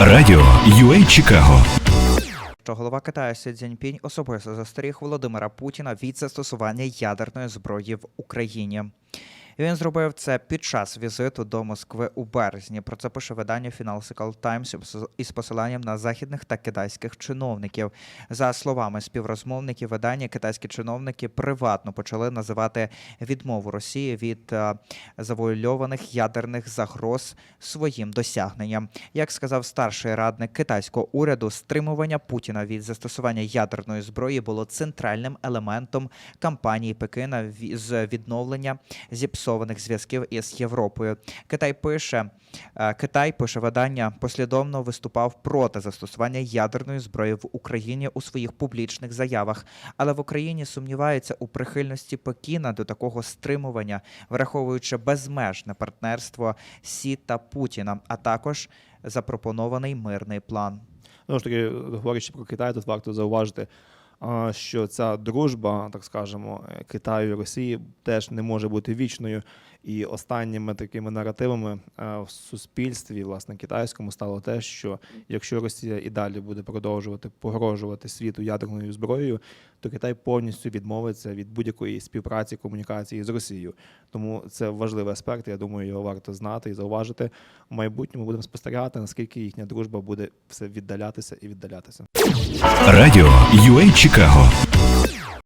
Радіо UA Чикаго що голова Китаю Сі Цзіньпінь особисто застеріг Володимира Путіна від застосування ядерної зброї в Україні. Він зробив це під час візиту до Москви у березні. Про це пише видання Financial Times із посиланням на західних та китайських чиновників. За словами співрозмовників видання, китайські чиновники приватно почали називати відмову Росії від е, завуальованих ядерних загроз своїм досягненням. Як сказав старший радник китайського уряду, стримування Путіна від застосування ядерної зброї було центральним елементом кампанії Пекина з відновлення зіпсованих зв'язків із Європою. Китай пише, е, Китай пише видання, послідовно виступав проти застосування ядерної зброї в Україні у своїх публічних заявах, але в Україні сумніваються у прихильності Пекіна до такого стримування, враховуючи безмежне партнерство Сі та Путіна, а також запропонований мирний план. Знову ж таки, говорячи про Китай, тут варто зауважити, що ця дружба, так скажемо, е, Китаю і Росії теж не може бути вічною. І останніми такими наративами е, в суспільстві, власне, китайському, стало те, що якщо Росія і далі буде продовжувати погрожувати світу ядерною зброєю, то Китай повністю відмовиться від будь-якої співпраці комунікації з Росією. Тому це важливий аспект. Я думаю, його варто знати і зауважити. В майбутньому будемо спостерігати, наскільки їхня дружба буде все віддалятися і віддалятися. Радіо UA Чикаго